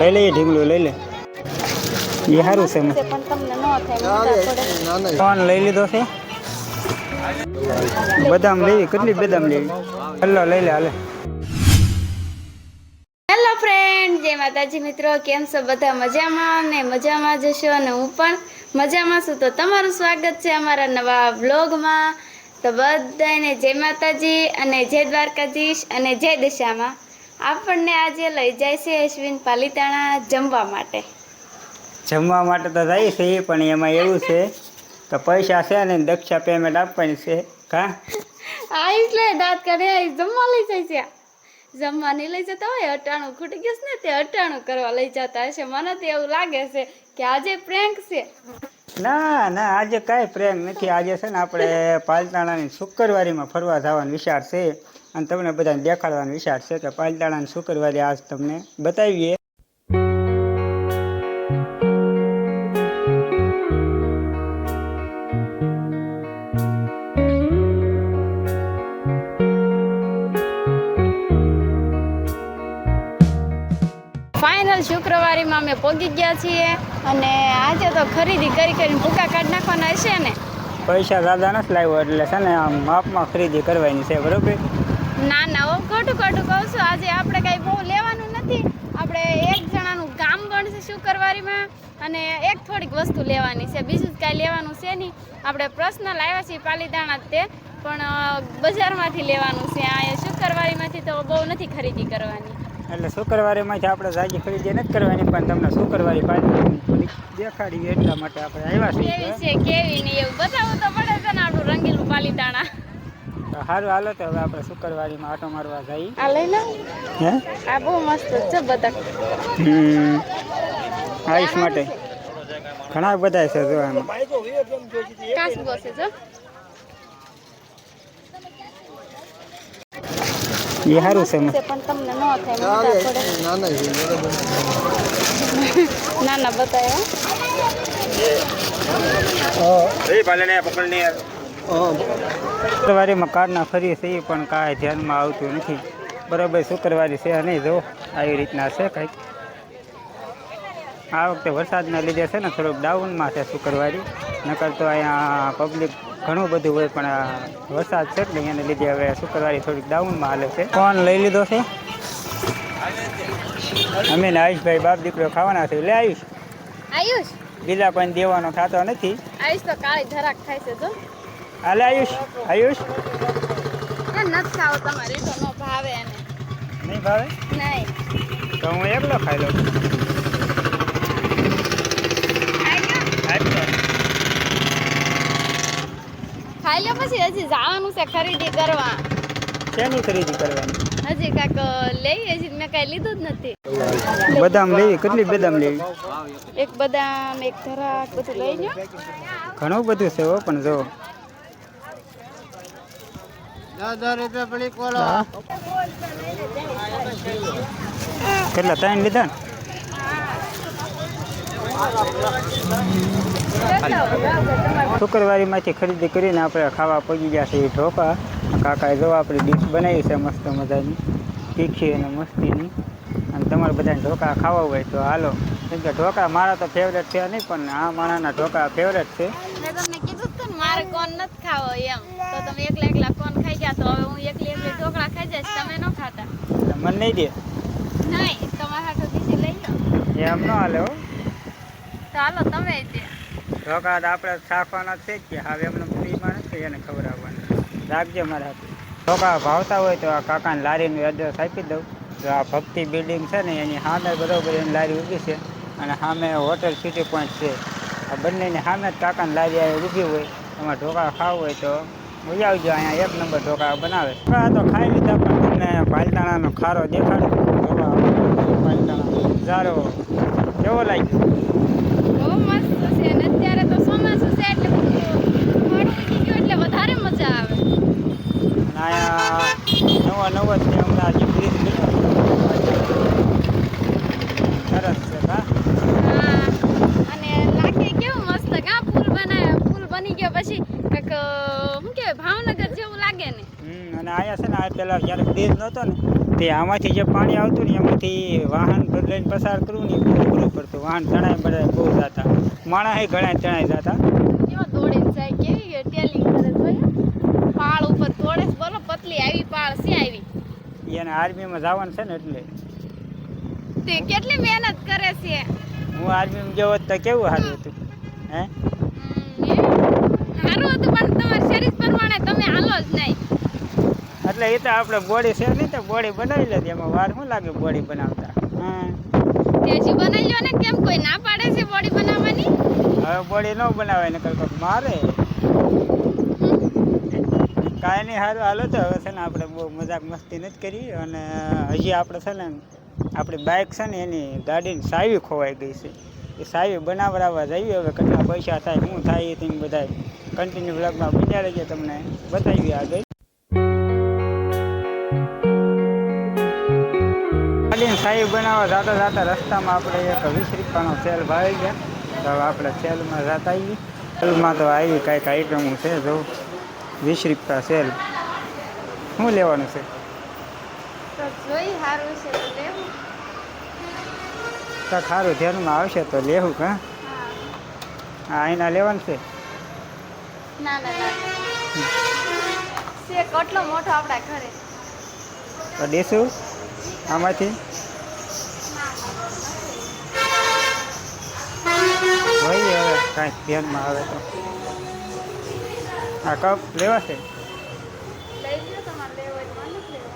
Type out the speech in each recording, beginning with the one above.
લઈ લઈએ, ઢીંગલું લઈ લે. એ સારું છે એમાં. પણ તમને ન થાય મોટા પડે કોણ લઈ લીધો છે. બદામ લેવી, કેટલી બદામ લેવી? હલ્લો લઈ લે, હાલે. હેલો ફ્રેન્ડ, જય માતાજી મિત્રો, કેમ છો બધા? મજામાં ને મજામાં જશો અને હું પણ મજામાં છું. તો તમારું સ્વાગત છે અમારા નવા વ્લોગમાં. તો બધાને જય માતાજી અને જય દ્વારકાધીશ અને જય દિશામાં. આપણને આજે લઈ જાય છે અશ્વિન પાલિતાણા જમવા માટે. જમવા માટે તો જાય છે પણ એમાં એવું છે કે પૈસા છે ને દક્ષા પેમેન્ટ આપવાની છે કા? આ એટલે દાંત કરે જમવા લઈ જાય છે. જમવાની લઈ જતા હોય અટાણું ખૂટી ગયું ને તે અટાણું કરવા લઈ જતા હશે. મને તો એવું લાગે છે કે આજે પ્રેન્ક છે. ના ના, આજે કાંઈ પ્રેમ નથી. આજે છે ને આપણે પાલતાણાની શુક્રવારીમાં ફરવા જવાનો વિચાર છે. અને તમને બધાને દેખાડવાનો વિચાર છે કે પાલતાણાની શુક્રવારી આજ તમને બતાવીએ. અમે પહોંચી ગયા છીએ અને આજે તો ખરીદી કરી કરીને ભૂકા કાઢ નાખવાના હશે ને? પૈસા દાદા નથી લાવ્યો એટલે છે ને આમ માપમાં ખરીદી કરવાની છે બરોબર? ના ના હું ખોટું ખોટું કહું છું. આજે આપણે કાંઈ બહુ લેવાનું નથી. આપણે એક જણાનું કામ ગણશે શુક્રવારીમાં અને એક થોડીક વસ્તુ લેવાની છે. બીજું જ કાંઈ લેવાનું છે નહીં. આપણે પર્સનલ આવ્યા છીએ પાલીદાણા જ તે પણ બજારમાંથી લેવાનું છે. આ શુક્રવારીમાંથી તો બહુ નથી ખરીદી કરવાની. એટલે શુક્રવારીમાંથી આપણે જાજી ખરીદી નથી કરવાની પણ તમને શુક્રવારી પાછી થોડીક દેખાડી એટલા માટે આપણે આવ્યા કેવી છીએ છે કેવી નહીં એવું? બતાવવું તો પડે છે ને આપણું રંગીલું પાલીતાણા. સારું હાલો તો હવે આપણે શુક્રવારીમાં આટો મારવા જઈએ. આ લઈ લો. હે? આ બહુ મસ્ત છે બતક હમ. આયુષ માટે. ઘણા બધા છે જો આમાં. કાસબો છે જો. એ સારું છે પણ તમને ન થાય ના ના ના બતાવ્યો શુક્રવારીમાં કારના ફરી છે એ પણ કાંઈ ધ્યાનમાં આવતું નથી. બરાબર શુક્રવારી છે નહીં જો. આવી રીતના છે કંઈક. આ વખતે વરસાદના લીધે છે ને થોડુંક ડાઉનમાં છે શુક્રવારી. નકર તો અહીંયા પબ્લિક ઘણું બધું હોય પણ વરસાદ છે એટલે એને લીધે હવે શુક્રવારી થોડીક ડાઉનમાં હાલે છે. ફોન લઈ લીધો છે? અમે ને આયુષભાઈ બાપ દીકરો ખાવાના છે. લે આયુષ. આયુષ? બીજા કોઈ દેવાનો થતો નથી. આયુષ તો કાળી ધરાક ખાય છે જો. હાલે આયુષ. આયુષ. નથી ખાવો તમારે. તો ન ભાવે એને. નહીં ભાવે? નહીં. તો હું એકલો ખાઈ લઉં આપી દો. ખાઈ પછી હજી જવાનું છે ખરીદી કરવા. શેની ખરીદી કરવાની? હજી કાંઈક લઈ હજી મેં કાંઈ લીધું જ નથી. બદામ લેવી કેટલી બદામ લેવી? એક બદામ એક ધરાક બધું લઈ લો ઘણું બધું છે હો પણ જો. કેટલા ત્રણ લીધા? ને શુક્રવારીમાંથી ખરીદી કરીને આપણે ખાવા પગી ગયા છે એ ઢોકા કાકાએ જો આપણી ડીશ બનાવી છે મસ્ત મજાની તીખી અને મસ્તીની. અને તમારે બધાને ઢોકા ખાવા હોય તો હાલો. કેમ કે ઢોકા મારા તો ફેવરેટ છે નહીં પણ આ માણાના ઢોકા ફેવરેટ છે. મેં તમને કીધું તું ને મારે કોણ નથી ખાવો એમ. તો તમે એકલા એકલા કોણ ખાઈ ગયા? તો હવે હું એકલી એકલી ઢોકળા ખાઈ જઈશ તમે ન ખાતા. મને નહીં દે. નહીં તમારા બીજી લઈ લો. એમ ન હાલે હો. તો તમે તો આપણે શાખવાના જ છે કે હવે એમને ફ્રીમાં નથી એને ખવડાવવાના રાખજે મારા રોકા ભાવતા હોય તો આ કાકાની લારીનું એડ્રેસ આપી દઉં. તો આ ભક્તિ બિલ્ડિંગ છે ને, એની સામે બરોબર એની લારી ઊભી છે અને સામે હોટલ સિટી પોઈન્ટ છે. આ બંનેની સામે જ કાકાની લારી આવી ઊભી હોય. એમાં ઢોકા ખાવ હોય તો મજા આવજો, અહીંયા એક નંબર ઢોકા બનાવે આ તો ખાઈ લીધા પણ તમને પાલતાણાનો ખારો દેખાડો. ઢોકા પાલતાણા. સારો કેવો લાગ્યો બહુ મસ્ત છે અને અત્યારે તો ચોમાસું છે એટલે ગયું વધારે મજા આવે. નવો નવો છે હમણાં હજી બ્રિજ સરસ છે હા. અને લાગે કેવું મસ્ત કા પુલ બનાવ્યા પુલ બની ગયો પછી કંઈક શું કહેવાય ભાવનગર જેવું લાગે ને. અને આયા છે ને આ પેલા જ્યારે બ્રિજ નહોતો ને તે આમાંથી જે પાણી આવતું ને એમાંથી વાહન લઈને પસાર કરવું ને પડતું. વાહન ચણાય બધા બહુ જતા. માણસ ઘણા ચણાય જતા કેવા દોડીને જાય કેવી ટેલિંગ કરે જોયું પાળ ઉપર તોડે છે, બોલો પતલી આવી પાળ છે આવી આર્મીમાં જવાનું છે ને એટલે. તે કેટલી મહેનત કરે છે? હું આર્મીમાં ગયો તો કેવું સારું હતું? હે? સારું હતું પણ તમારા શરીર પ્રમાણે તમે હાલો જ નહીં. એટલે એ તો આપણે બોડી છે નહીં તો બોડી બનાવી લેતી એમાં વાર શું લાગે બોડી બનાવતા? હજી બનાવી લો ને કેમ કોઈ ના પાડે છે બોડી બનાવવાની? હવે બોડી ન બનાવે ને કંઈક મારે. કાંઈ નહીં સારું હાલો તો હવે છે ને આપણે બહુ મજાક મસ્તી નથી કરી અને હજી આપણે છે ને આપણી બાઇક છે ને એની ગાડીની સાવી ખોવાઈ ગઈ છે. એ સાવી બનાવડાવવા જઈએ હવે, કેટલા પૈસા થાય, શું થાય એ તમે બધા કન્ટિન્યુ બ્લોગમાં બન્યા રહીએ તમને બતાવીએ આગળ. ગાડીને સાવી બનાવવા જાતા જાતા રસ્તામાં આપણે એક વીસ રૂપિયાનો સેલ ભાવી ગયા તો આપણે સેલમાં જતા આવીએ. સેલમાં તો આવી કાંઈક આઈટમો છે, જો વીસ રૂપિયા સેલ. શું લેવાનું છે? તો તો ધ્યાનમાં આવશે તો લેવું કાં હા? અહીંના લેવાનું છે? કેટલો મોટો આપણા ઘરે. તો દેશું આમાંથી? ભાઈ હવે કાંઈક ધ્યાનમાં આવે તો. આ કપ લેવા છે લઈ લો તમારે લેવો હોય તો વાંધો જ લેવો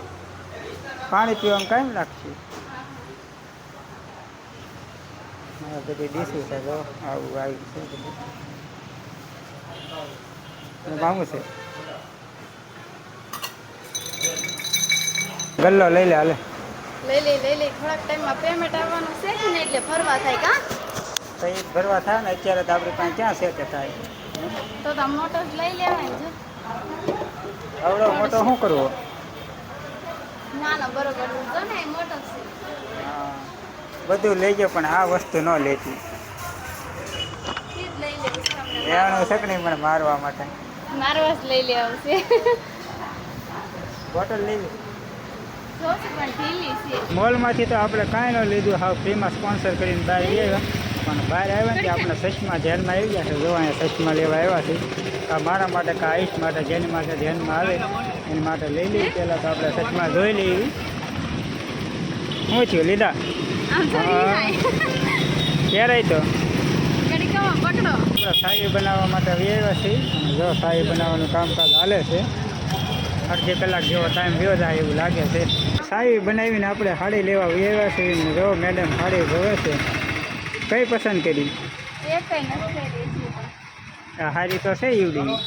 પાણી પીવામાં કાંઈ લાગશે હા બધી ડીશું છે જો આવું આવ્યું છે બધું. અને છે. ગલ્લો લઈ લે હાલે. લઈ લઈ લઈ લઈ. થોડાક ટાઈમમાં પેમેન્ટ આવવાનું છે ને એટલે ફરવા થાય કા? ભરવા થાય ને અત્યારે તો આપણી પાસે ક્યાં સેટ થાય? તો તો મોટો લઈ લેવાય જો. આવડો મોટો શું કરવો? ના ના બરોબર જો ને મોટો છે. બધું લઈ ગયો પણ આ વસ્તુ ન લેતી. લેવું. એનું છે કે મારવા માટે? મારવા જ લઈ લેવું છે. બોટલ લઈ લે. પણ છે. મોલમાંથી તો આપણે કાંઈ ન લીધું. હા ફ્રીમાં સ્પોન્સર કરીને બહાર આવ્યા. પણ બહાર આવ્યા ને આપણે સચમાં ધ્યાનમાં આવી ગયા છે. જો અહીંયા સચમાં લેવા આવ્યા છે. આ મારા માટે કે આયુષ માટે જેની માટે ધ્યાનમાં આવે એની માટે લઈ લઈએ પહેલાં તો આપણે સચમાં જોઈ લઈએ. શું થયું લીધા. ક્યારે તો સાવી બનાવવા માટે આવ્યા છીએ. જો સાહી બનાવવાનું કામકાજ હાલે છે. અડધી કલાક જેવો ટાઈમ થયો જાય એવું લાગે છે. સાહી બનાવીને આપણે સાડી લેવા આવ્યા છીએ. જો મેડમ સાડી જોવે છે. કઈ પસંદ કરી? હારી તો છે ઈવડી